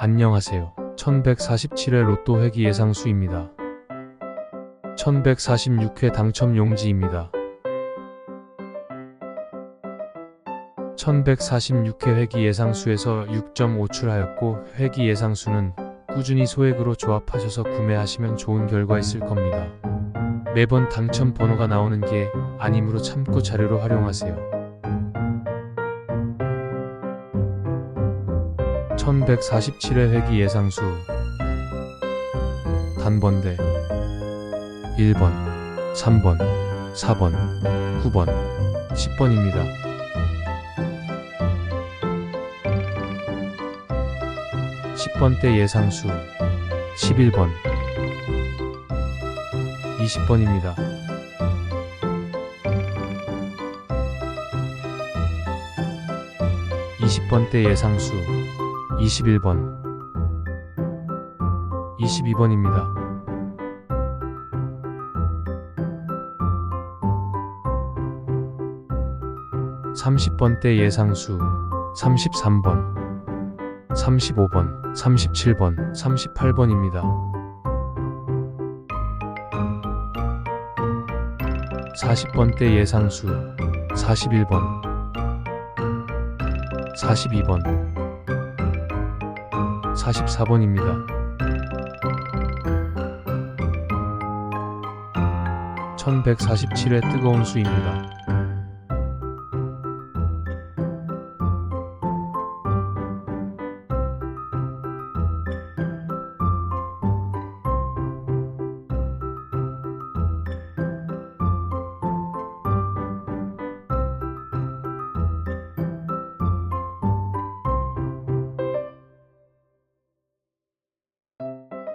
안녕하세요. 1147회 로또 회기 예상 수입니다. 1146회 당첨 용지입니다. 1146회 회기 예상수에서 6점 오출하였고 회기 예상수는 꾸준히 소액으로 조합하셔서 구매하시면 좋은 결과 있을 겁니다. 매번 당첨 번호가 나오는 게 아니므로 참고 자료로 활용하세요. 1147회 회기 예상수 단번대 1번, 3번, 4번, 9번, 10번입니다. 10번대 예상수 11번 20번입니다. 20번대 예상수 21번 22번입니다. 30번대 예상수 33번 35번, 37번, 38번입니다. 40번대 예상수 41번 42번 44번입니다. 1147회 뜨거운 수입니다.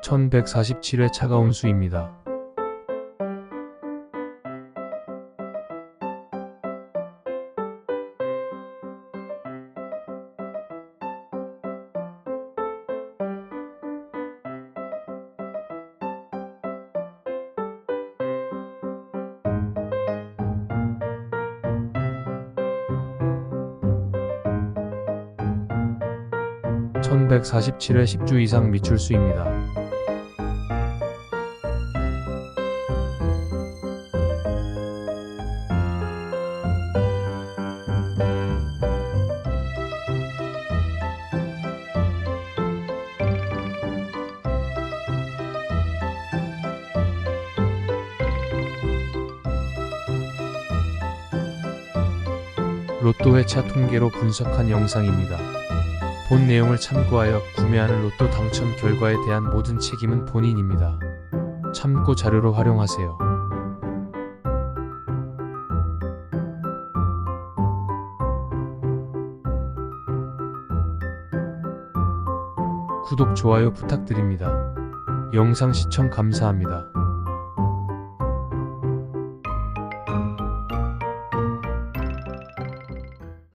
(1147회) 차가운 수입니다. (1147회) 10주 이상 미출 수입니다. 로또 회차 통계로 분석한 영상입니다. 본 내용을 참고하여 구매하는 로또 당첨 결과에 대한 모든 책임은 본인입니다. 참고 자료로 활용하세요. 구독, 좋아요 부탁드립니다. 영상 시청 감사합니다.